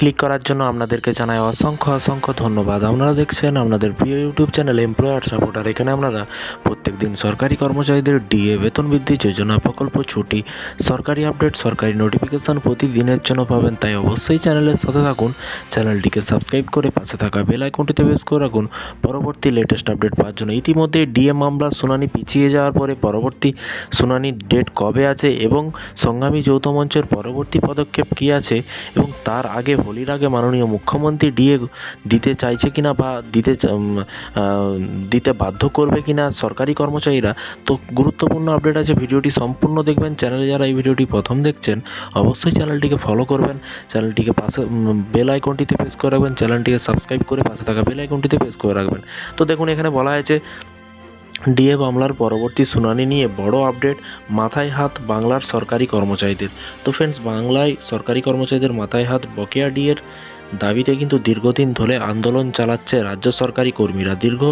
Click করার জন্য আপনাদেরকে জানাই অসংখ্য অসংখ্য ধন্যবাদ। আপনারা দেখছেন আপনাদের প্রিয় ইউটিউব চ্যানেল এমপ্লয়ার সাপোর্টার এখানে আপনারা প্রত্যেক দিন সরকারি কর্মচারীদের ডিএ বেতন বৃদ্ধি, যোজনা প্রকল্প, ছুটি, সরকারি আপডেট সরকারি নোটিফিকেশন প্রতিদিনের জন্য পাবেন। তাই অবশ্যই চ্যানেলের সাথে থাকুন। চ্যানেলটিকে সাবস্ক্রাইব করে পাশে থাকা বেল আইকনটিতে প্রেস করে রাখুন। পরবর্তী লেটেস্ট আপডেট পাওয়ার জন্য ইতিমধ্যে ডিএ মামলার শুনানি পিছিয়ে যাওয়ার পরে পরবর্তী শুনানির ডেট কবে আছে এবং সংগ্রামী যৌথ মঞ্চের পরবর্তী পদক্ষেপ কী আছে এবং তার আগে হোলির আগে মাননীয় মুখ্যমন্ত্রী ডিএ দিতে চাইছে কিনা বা দিতে দিতে বাধ্য করবে কিনা সরকারি কর্মচারীরা, তো গুরুত্বপূর্ণ আপডেট আছে, ভিডিওটি সম্পূর্ণ দেখবেন। চ্যানেলে যারা এই ভিডিওটি প্রথম দেখছেন, অবশ্যই চ্যানেলটিকে ফলো করবেন। চ্যানেলটিকে পাশে বেল আইকনটিতে প্রেস করে রাখবেন। চ্যানেলটিকে সাবস্ক্রাইব করে পাশে থাকা বেল আইকনটিতে প্রেস করে রাখবেন। তো দেখুন, এখানে বলা হয়েছে ডিএ মামলার পরবর্তী শুনানি নিয়ে বড় আপডেট, মাথায় হাত বাংলার সরকারি কর্মচারীদের। তো ফ্রেন্ডস বাংলায় সরকারি কর্মচারীদের মাথায় হাত বকেয়া ডিএর দাবিতে কিন্তু দীর্ঘদিন ধরে আন্দোলন চালাচ্ছে রাজ্য সরকারি কর্মীরা। দীর্ঘ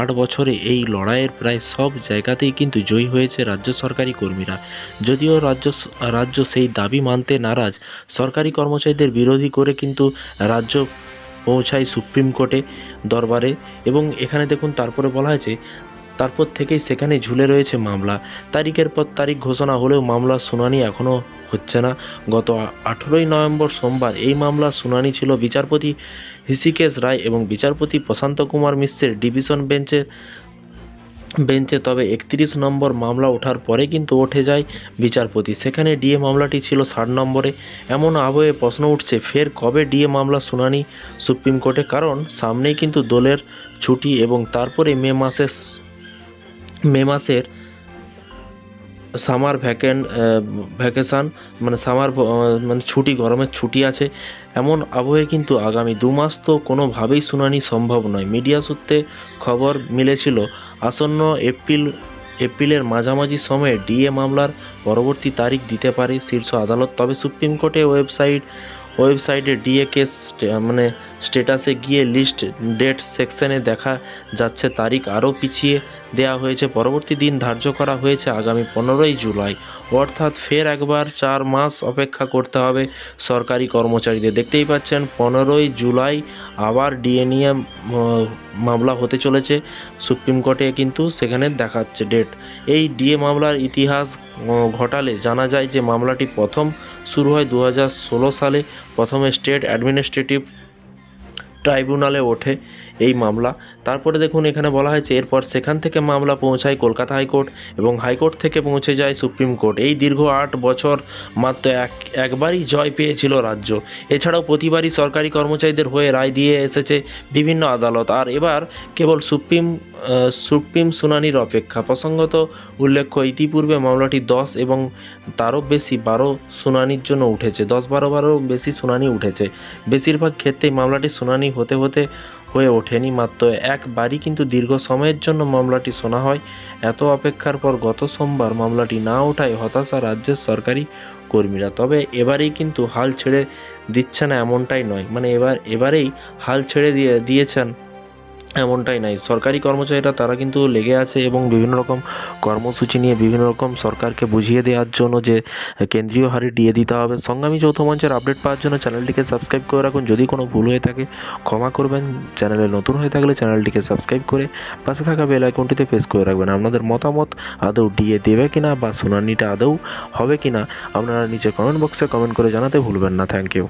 আট বছরে এই লড়াইয়ের প্রায় সব জায়গাতেই কিন্তু জয়ী হয়েছে রাজ্য সরকারি কর্মীরা। যদিও রাজ্য রাজ্য সেই দাবি মানতে নারাজ, সরকারি কর্মচারীদের বিরোধী করে কিন্তু রাজ্য পৌঁছায় সুপ্রিম কোর্টে দরবারে। এবং এখানে দেখুন, তারপরে বলা হয়েছে তারপর থেকেই সেখানে ঝুলে রয়েছে মামলা। তারিখের পর তারিখ ঘোষণা হলেও মামলার শুনানি এখনও হচ্ছে না। গত আঠেরোই নভেম্বর সোমবার এই মামলার শুনানি ছিল বিচারপতি হৃষিকেশ রায় এবং বিচারপতি প্রশান্ত কুমার মিশ্রের ডিভিশন বেঞ্চে বেঞ্চে। তবে একত্রিশ নম্বর মামলা ওঠার পরে কিন্তু উঠে যায় বিচারপতি। সেখানে ডিএ মামলাটি ছিল ষাট নম্বরে। এমন আবহে প্রশ্ন উঠছে, ফের কবে ডিএ মামলা শুনানি সুপ্রিম কোর্টে? কারণ সামনেই কিন্তু দলের ছুটি এবং তারপরে মে মাসে মে মাসের সামার ভ্যাকেন্ট ভ্যাকেশান মানে সামার মানে ছুটি, গরমের ছুটি আছে, এমন আবহে কিন্তু আগামী দু মাস তো কোনোভাবেই শুনানি সম্ভব নয়। মিডিয়া সূত্রে খবর মিলেছিল, আসন্ন এপ্রিল, এপ্রিলের মাঝামাঝি সময়ে ডিএ মামলার পরবর্তী তারিখ দিতে পারে শীর্ষ আদালত, তবে সুপ্রিম কোর্টে ওয়েবসাইট, ওয়েবসাইটে ডিএ কেস মানে স্টেটাসে গিয়ে লিস্ট ডেট সেকশনে দেখা যাচ্ছে, তারিখ আরও পিছিয়ে দেওয়া হয়েছে। পরবর্তী দিন ধার্য করা হয়েছে আগামী পনেরোই জুলাই। অর্থাৎ ফের একবার চার মাস অপেক্ষা করতে হবে সরকারি কর্মচারীদের। দেখতেই পাচ্ছেন পনেরোই জুলাই আবার ডিএ নিয়ে উম, মামলা হতে চলেছে। সুপ্রিম কোর্টে কিন্তু সেখানে দেখাচ্ছে ডেট। এই ডিএ মামলার ইতিহাস ঘটালে জানা যায় যে মামলাটি প্রথম শুরু হয় দু হাজার ষোলো সালে। প্রথমে স্টেট অ্যাডমিনিস্ট্রেটিভ ট্রাইব্যুনালে ওঠে। এই মামলা। তারপরে দেখুন, এখানে বলা হয়েছে, এরপর সেখান থেকে মামলা পৌঁছায় কলকাতা হাইকোর্ট এবং হাইকোর্ট থেকে পৌঁছে যায় সুপ্রিম কোর্ট। এই দীর্ঘ আট বছর মাত্র এক, একবারই জয় পেয়েছিল রাজ্য। এছাড়াও প্রতিবারই সরকারি কর্মচারীদের হয়ে রায় দিয়ে এসেছে বিভিন্ন আদালত। আর এবার কেবল সুপ্রিম সুপ্রিম শুনানির অপেক্ষা। প্রসঙ্গত উল্লেখ্য, ইতিপূর্বে মামলাটি দশ এবং তারও বেশি বারো শুনানির জন্য উঠেছে। দশ বারো বারো বেশি শুনানি উঠেছে। বেশিরভাগ ক্ষেত্রেই মামলাটি শুনানি হতে হতে হয়ে ওঠেনি মাত্র একবারই কিন্তু দীর্ঘ সময়ের জন্য মামলাটি শোনা হয়। এত অপেক্ষার পর গত সোমবার মামলাটি না ওঠায় হতাশা রাজ্যের সরকারি কর্মীরা। তবে এবারেই কিন্তু হাল ছেড়ে দিচ্ছে না এমনটাই নয়। মানে এবার, এবারেই হাল ছেড়ে দিয়ে, দিয়েছেন এমনটাই নাই। সরকারি কর্মচারীরা তারা কিন্তু লেগে আছে এবং বিভিন্ন রকম কর্মসূচি নিয়ে বিভিন্ন রকম সরকারকে বুঝিয়ে দেওয়ার জন্য যে কেন্দ্রীয় হারে ডিএ দিতে হবে। সংগ্রামী যৌথ মঞ্চের আপডেট পাওয়ার জন্য চ্যানেলটিকে সাবস্ক্রাইব করে রাখুন। যদি কোনো ভুল হয়ে থাকে, ক্ষমা করবেন। চ্যানেলে নতুন হয়ে থাকলে চ্যানেলটিকে সাবস্ক্রাইব করে পাশে থাকা বেল আইকনটিতে প্রেস করে রাখবেন। আপনাদের মতামত আদৌ ডিএ দেবে কিনা বা শুনানিটা আদৌ হবে কিনা, আপনারা নিচে কমেন্ট বক্সে কমেন্ট করে জানাতে ভুলবেন না। Thank you